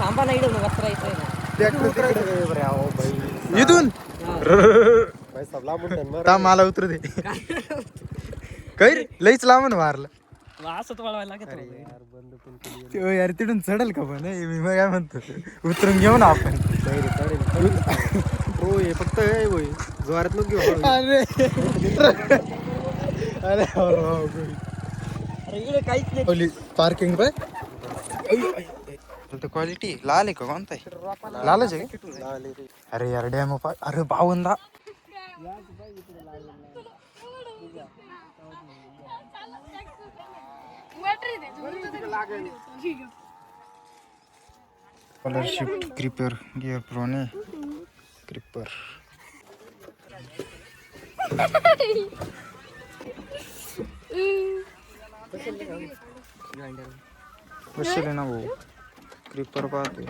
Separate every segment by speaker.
Speaker 1: थांबा ना इकडं. वस्त्रायचं
Speaker 2: इथून? ता मला उतरू दे. रे? लईच लांबून मारलं
Speaker 1: असं लागत.
Speaker 2: त्यो यार तिथून चढल का पण? हे मी मग काय म्हणतो? उतरून घेऊ ना आपण.
Speaker 3: हो हे फक्त हे होय. जोरात नको घेऊ.
Speaker 2: अरे. अरे
Speaker 1: अरे इकडे काहीच नाही.
Speaker 2: पार्किंग पाय. क्वालिटी लाल आहे का? कोणता आहे? लालच आहे का? अरे यार डॅम अरे बावंदा स्कॉलरशिप क्रिपर गिअर प्रोने क्रिपर बसले ना भाऊ क्रिपर पाहतोय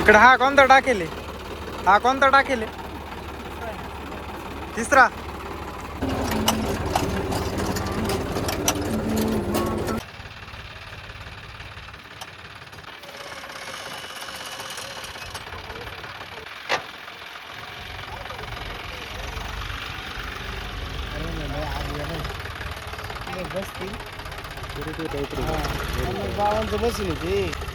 Speaker 2: इकडे हा कोणता टाकेले हा कोणता टाकेले तिसरा.
Speaker 3: बाबांचं बसले ते.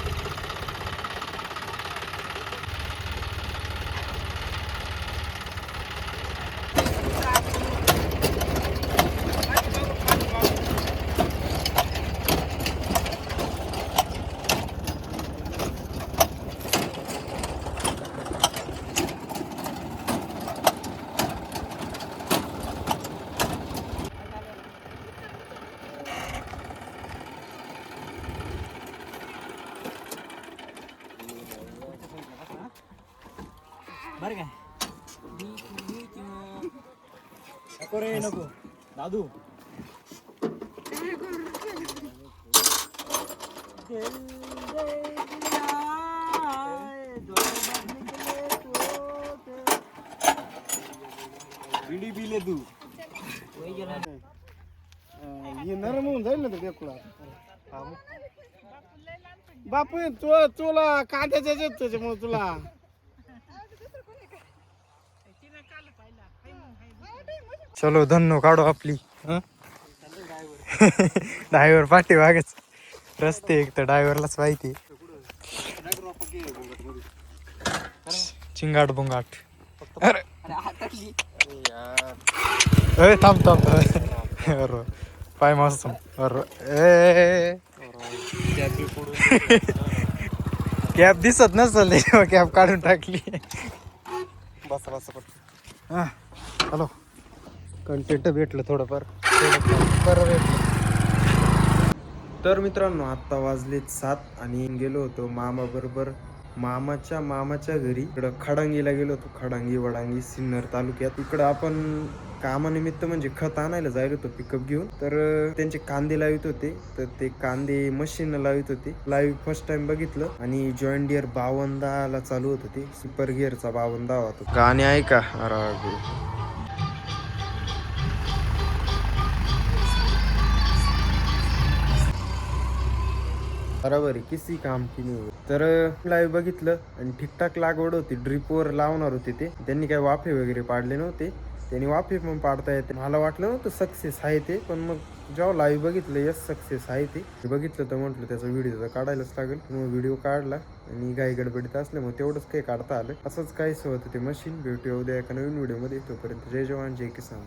Speaker 1: बरं काय
Speaker 3: नको रे नको. दादू. बिडी बिले तू. हे नरम होऊन जाईल ना ते टेकुला बापू तू तुला कांद्याच्या येत त्याच्यामुळे तुला.
Speaker 2: चलो धन्नो काढू आपली. ड्रायव्हर पाठी वागच रस्ते एक तर ड्रायव्हरलाच माहिती. चिंगाट बुंगाट. अरे. ए थांब थांब. अरे पाय मस्त अरे ए. कॅब दिसत नसल कॅब काढून टाकली.
Speaker 3: बस बस
Speaker 2: हॅलो कंटेंट भेटलं थोडंफार. बरं भेटलं. तर मित्रांनो आत्ता वाजले सात आणि गेलो होतो मामाबरोबर मामाच्या मामाच्या घरी. इकडं खडांगीला गेलो होतो खडांगी वडांगी सिन्नर तालुक्यात. इकडं आपण कामानिमित्त म्हणजे खत आणायला जायला होतो पिकअप घेऊन. तर त्यांचे कांदे लावित होते. तर ते कांदे मशीन लावित होते. लाईव्ह फर्स्ट टाइम बघितलं. आणि जॉईंट डिअर बावनदाला चालू होत होते. सुपर गिअरचा बावनदा होता. गाणे ऐका. अरे बरोबर आहे किसी काम की नाही. तर लाईव्ह बघितलं आणि ठीकठाक लागवड होती. ड्रिपवर लावणार होते ते. त्यांनी काही वाफे वगैरे पाडले नव्हते. त्यांनी वाफे पण पाडता येते. मला वाटलं नव्हतं सक्सेस आहे ते पण मग जेव्हा लाईव्ह बघितलं यस सक्सेस आहे ते. बघितलं तर म्हटलं त्याचा व्हिडिओ तर काढायलाच लागेल. मग व्हिडिओ काढला आणि गाई गडबडीत असल्यामुळे तेवढंच काही काढता आलं. असंच काहीच होतं ते मशीन भेटूया उद्या एका नवीन व्हिडिओमध्ये तोपर्यंत जय जवान जय किसान.